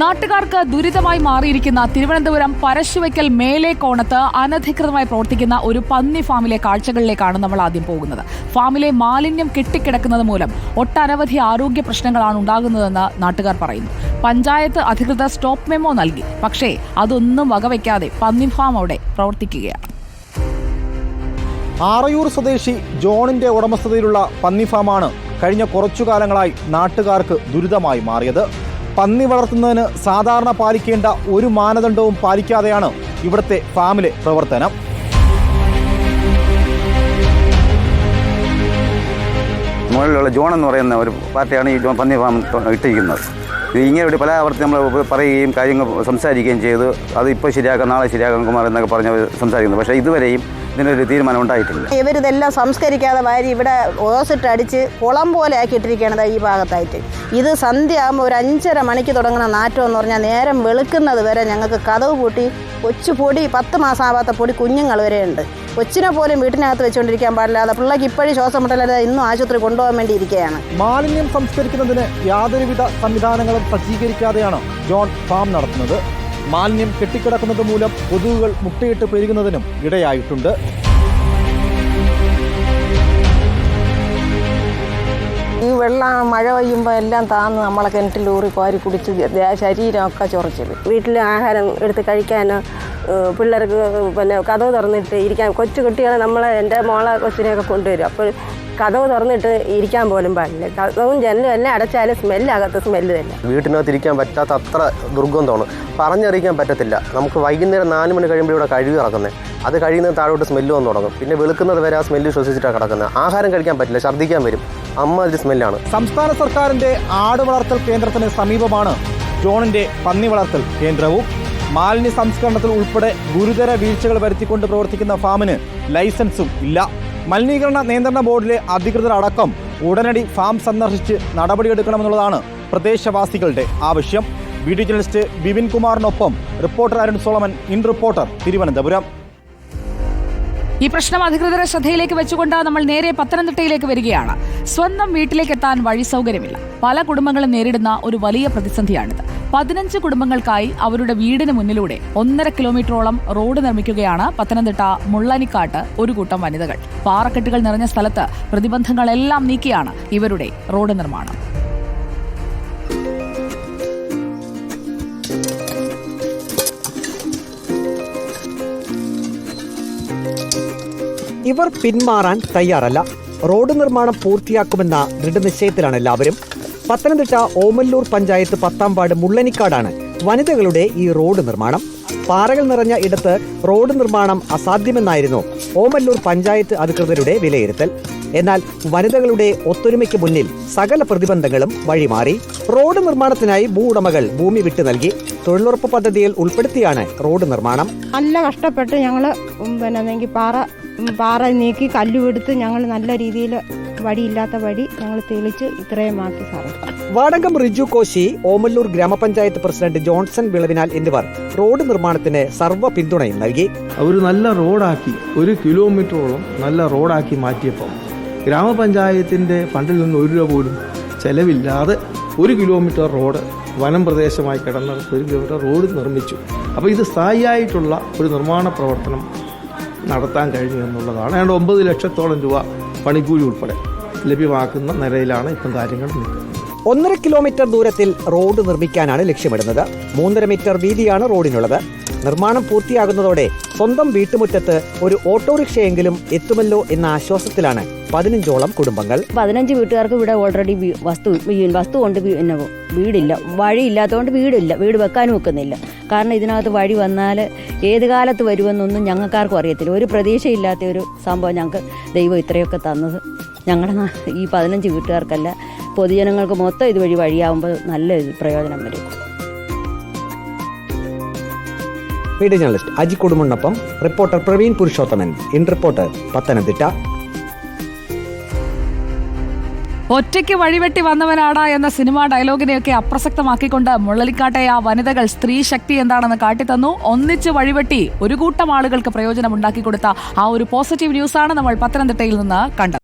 നാട്ടുകാർക്ക് ദുരിതമായി മാറിയിരിക്കുന്ന തിരുവനന്തപുരം പരശുവയ്ക്കൽ മേലെ കോണത്ത് അനധികൃതമായി പ്രവർത്തിക്കുന്ന ഒരു പന്നി ഫാമിലെ കാഴ്ചകളിലേക്കാണ് നമ്മൾ ആദ്യം പോകുന്നത്. ഫാമിലെ മാലിന്യം കെട്ടിക്കിടക്കുന്നത് മൂലം ഒട്ടനവധി ആരോഗ്യ പ്രശ്നങ്ങളാണ് ഉണ്ടാകുന്നതെന്ന് നാട്ടുകാർ പറയുന്നു. പഞ്ചായത്ത് അധികൃതർ സ്റ്റോപ്പ് മെമ്മോ നൽകി. പക്ഷേ അതൊന്നും വകവയ്ക്കാതെ പന്നി ഫാം അവിടെ പ്രവർത്തിക്കുകയാണ്. ആറയൂർ സ്വദേശി ജോണിന്റെ ഉടമസ്ഥതയിലുള്ള പന്നി ഫാമാണ് കഴിഞ്ഞ കുറച്ചു കാലങ്ങളായി നാട്ടുകാർക്ക് ദുരിതമായി മാറിയത്. പന്നി വളർത്തുന്നതിന് സാധാരണ പാലിക്കേണ്ട ഒരു മാനദണ്ഡവും പാലിക്കാതെയാണ് ഇവിടുത്തെ ഫാമിലെ പ്രവർത്തനം. മുകളിലുള്ള ജോൺ എന്ന് പറയുന്ന ഒരു പാർട്ടിയാണ് ഈ പന്നി ഫാം ഇട്ടിരിക്കുന്നത്. ഇത് ഒരു പല ആവർത്തി നമ്മൾ പറയുകയും കാര്യങ്ങൾ സംസാരിക്കുകയും ചെയ്തു. അത് ഇപ്പോൾ ശരിയാക്കാം നാളെ ശരിയാക്കാം കുമാർ എന്നൊക്കെ പറഞ്ഞ് സംസാരിക്കുന്നു. പക്ഷേ ഇതുവരെയും ഇതിനൊരു തീരുമാനം ഉണ്ടായിട്ടില്ല. ഇവരിതെല്ലാം സംസ്കരിക്കാതെ വാരി ഇവിടെ ഓസിട്ട് അടിച്ച് കുളം പോലെ ആക്കിയിട്ടിരിക്കുകയാണ് ഈ ഭാഗത്തായിട്ട്. ഇത് സന്ധ്യ ആകുമ്പോൾ ഒരു അഞ്ചര മണിക്ക് തുടങ്ങുന്ന നാറ്റം എന്ന് പറഞ്ഞാൽ നേരം വെളുക്കുന്നത് വരെ ഞങ്ങൾക്ക് കതവ് പൂട്ടി കൊച്ചു പൊടി പത്ത് മാസം ആവാത്ത പൊടി കുഞ്ഞുങ്ങൾ വരെയുണ്ട്. കൊച്ചിനെ പോലും വീട്ടിനകത്ത് വെച്ചുകൊണ്ടിരിക്കാൻ പാടില്ലാതെ പിള്ളേക്ക് ഇപ്പോഴും ശ്വാസം മുട്ടലാതെ ഇന്നും ആശുപത്രി കൊണ്ടുപോകാൻ വേണ്ടി ഇരിക്കുകയാണ് മാലിന്യം സംസ്കരിക്കുന്നതിന് യാതൊരുവിധ സംവിധാനങ്ങളും സജ്ജീകരിക്കാതെയാണ് ജോൺ ഫാം നടത്തുന്നത്. മാലിന്യം കെട്ടിക്കിടക്കുന്നത് മൂലം കൊതുകുകൾ മുട്ടയിട്ട് പെരുകുന്നതിനും ഇടയായിട്ടുണ്ട്. ഈ വെള്ളം മഴ പെയ്യുമ്പോൾ എല്ലാം താന്ന് നമ്മളെ കിണറ്റിൽ ഊറി കോരി കുടിച്ച് ദേ- ശരീരമൊക്കെ ചൊറച്ചിൽ വീട്ടിൽ ആഹാരം എടുത്ത് കഴിക്കാനോ പിള്ളേർക്ക് പിന്നെ കഥവ് തുറന്നിട്ട് ഇരിക്കാൻ കൊച്ചു കുട്ടികളെ നമ്മളെ എന്റെ മോളെ കൊച്ചിനെയൊക്കെ കൊണ്ടുവരും. അപ്പോൾ കഥവ് തുറന്നിട്ട് ഇരിക്കാൻ പോലും പാടില്ല. കഥവും ജനലും എല്ലാം അടച്ചാലും സ്മെല്ലാകത്ത സ്മെല്ല് തന്നെ. വീട്ടിനകത്ത് ഇരിക്കാൻ പറ്റാത്ത അത്ര ദുർഗന്ധമാണ്. പറഞ്ഞറിയിക്കാൻ പറ്റത്തില്ല. നമുക്ക് വൈകുന്നേരം നാല് മണി കഴിയുമ്പോൾ ഇവിടെ കഴുകി ഇറക്കുന്നത് അത് കഴിയുന്നത് താഴോട്ട് സ്മെല്ല് വന്ന് തുടങ്ങും. പിന്നെ വെളുക്കുന്നത് വരെ ആ സ്മെല്ല് ശ്വസിച്ചിട്ടാണ് കിടക്കുന്നത്. ആഹാരം കഴിക്കാൻ പറ്റില്ല. ഛർദ്ദിക്കാൻ വരും. അമ്മ ഒരു സ്മെല്ലാണ് സംസ്ഥാന സർക്കാരിന്റെ ആട് വളർത്തൽ കേന്ദ്രത്തിന് സമീപമാണ്. ജോണിന്റെ പന്നി വളർത്തൽ കേന്ദ്രവും. മാലിന്യ സംസ്കരണത്തിൽ ഉൾപ്പെടെ ഗുരുതര വീഴ്ചകൾ വരുത്തിക്കൊണ്ട് പ്രവർത്തിക്കുന്ന ഫാമിന് ലൈസൻസും ഇല്ല. മലിനീകരണ നിയന്ത്രണ ബോർഡിലെ അധികൃതർ അടക്കം ഉടനടി ഫാം സന്ദർശിച്ച് നടപടിയെടുക്കണമെന്നുള്ളതാണ് പ്രദേശവാസികളുടെ ആവശ്യം. Video journalist Bipin കുമാറിനൊപ്പം reporter Arun Solomon in Reporter Thiruvananthapuram. ഈ പ്രശ്നം അധികൃതരെ ശ്രദ്ധയിലേക്ക് വെച്ചുകൊണ്ട് നമ്മൾ നേരെ പത്തനംതിട്ടയിലേക്ക് വരികയാണ്. സ്വന്തം വീട്ടിലേക്ക് എത്താൻ വഴി സൗകര്യമില്ല. പല കുടുംബങ്ങളും നേരിടുന്ന ഒരു വലിയ പ്രതിസന്ധിയാണിത്. പതിനഞ്ച് കുടുംബങ്ങൾക്കായി അവരുടെ വീടിന് മുന്നിലൂടെ ഒന്നര കിലോമീറ്ററോളം റോഡ് നിർമ്മിക്കുകയാണ് പത്തനംതിട്ട മുള്ളനിക്കാട്ട് ഒരു കൂട്ടം വനിതകൾ. പാറക്കെട്ടുകൾ നിറഞ്ഞ സ്ഥലത്ത് പ്രതിബന്ധങ്ങളെല്ലാം നീക്കിയാണ് ഇവരുടെ റോഡ് നിർമ്മാണം. ഇവർ പിന്മാറാൻ തയ്യാറല്ല. റോഡ് നിർമ്മാണം പൂർത്തിയാക്കുമെന്ന ദൃഢനിശ്ചയത്തിലാണ് എല്ലാവരും. പത്തനംതിട്ട ഓമല്ലൂർ പഞ്ചായത്ത് പത്താം വാർഡ് മുള്ളനിക്കാടാണ് വനിതകളുടെ ഈ റോഡ് നിർമ്മാണം. പാറകൾ നിറഞ്ഞ ഇടത്ത് റോഡ് നിർമ്മാണം അസാധ്യമെന്നായിരുന്നു ഓമല്ലൂർ പഞ്ചായത്ത് അധികൃതരുടെ വിലയിരുത്തൽ. എന്നാൽ വനിതകളുടെ ഒത്തൊരുമയ്ക്ക് മുന്നിൽ സകല പ്രതിബന്ധങ്ങളും വഴിമാറി. റോഡ് നിർമ്മാണത്തിനായി ഭൂ ഉടമകൾ ഭൂമി വിട്ടു നൽകി. തൊഴിലുറപ്പ് പദ്ധതിയിൽ ഉൾപ്പെടുത്തിയാണ് റോഡ് നിർമ്മാണം. നല്ല കഷ്ടപ്പെട്ട് ഞങ്ങൾ പിന്നെ പാറ പാറ നീക്കി കല്ലുമെടുത്ത് ഞങ്ങൾ നല്ല രീതിയിൽ വടിയില്ലാത്ത വഴി ഞങ്ങൾ തെളിച്ച് ഇത്രയും ആക്കി സാറേ. വാടകം റിജു കോശി ഓമല്ലൂർ ഗ്രാമപഞ്ചായത്ത് പ്രസിഡന്റ് ജോൺസൺ വിളവിനാൽ എന്നിവർ റോഡ് നിർമ്മാണത്തിന് സർവ പിന്തുണയും നൽകി. ഒരു നല്ല റോഡാക്കി ഒരു കിലോമീറ്ററോളം നല്ല റോഡാക്കി മാറ്റിയപ്പോൾ ഗ്രാമപഞ്ചായത്തിന്റെ ഫണ്ടിൽ നിന്ന് ഒരു രൂപ പോലും ചെലവില്ലാതെ ഒരു കിലോമീറ്റർ റോഡ് വനം പ്രദേശമായി കിടന്നിടത്ത് ഒരു കിലോമീറ്റർ റോഡ് നിർമ്മിച്ചു. അപ്പോൾ ഇത് സ്ഥായിയായിട്ടുള്ള ഒരു നിർമ്മാണ പ്രവർത്തനം നടത്താൻ കഴിഞ്ഞു എന്നുള്ളതാണ്. ഏതാണ്ട് ഒമ്പത് ലക്ഷത്തോളം രൂപ പണിക്കൂലി ഉൾപ്പെടെ ലഭ്യമാക്കുന്ന നിലയിലാണ് ഇപ്പം കാര്യങ്ങൾ നിൽക്കുന്നത്. ഒന്നര കിലോമീറ്റർ ദൂരത്തിൽ റോഡ് നിർമ്മിക്കാനാണ് ലക്ഷ്യമിടുന്നത്. മൂന്നര മീറ്റർ വീതിയാണ് റോഡിനുള്ളത്. നിർമ്മാണം പൂർത്തിയാകുന്നതോടെ സ്വന്തം വീട്ടുമുറ്റത്ത് ഒരു ഓട്ടോറിക്ഷയെങ്കിലും എത്തുമല്ലോ എന്ന ആശ്വാസത്തിലാണ് പതിനഞ്ചോളം കുടുംബങ്ങൾ. പതിനഞ്ച് വീട്ടുകാർക്ക് ഇവിടെ ഓൾറെഡി വസ്തു വസ്തു കൊണ്ട് വീടില്ല. വഴിയില്ലാത്തതുകൊണ്ട് വീടില്ല. വീട് വെക്കാനും വെക്കുന്നില്ല കാരണം ഇതിനകത്ത് വഴി വന്നാൽ ഏത് കാലത്ത് വരുമെന്നൊന്നും ഞങ്ങൾക്കാർക്കും അറിയത്തില്ല. ഒരു പ്രതീക്ഷയില്ലാത്ത ഒരു സംഭവം ഞങ്ങൾക്ക് ദൈവം ഇത്രയൊക്കെ തന്നത്. ഞങ്ങളുടെ ഈ പതിനഞ്ച് വീട്ടുകാർക്കല്ല പൊതുജനങ്ങൾക്ക് മൊത്തം ഇതുവഴി വഴിയാവുമ്പോൾ നല്ല പ്രയോജനം വരും. Video journalist Aji കുടുംബനൊപ്പം reporter Praveen Purushothaman. In Reporter Pathanamthitta. ഒറ്റയ്ക്ക് വഴിവെട്ടി വന്നവനാടാ എന്ന സിനിമാ ഡയലോഗിനെയൊക്കെ അപ്രസക്തമാക്കിക്കൊണ്ട് മുള്ളലിക്കാട്ടെ ആ വനിതകൾ സ്ത്രീ ശക്തി എന്താണെന്ന് കാട്ടിത്തന്നു. ഒന്നിച്ച് വഴിവെട്ടി ഒരു കൂട്ടം ആളുകൾക്ക് പ്രയോജനം ഉണ്ടാക്കി കൊടുത്ത ആ ഒരു പോസിറ്റീവ് ന്യൂസാണ് നമ്മൾ പത്തനംതിട്ടയിൽ നിന്ന് കണ്ടത്.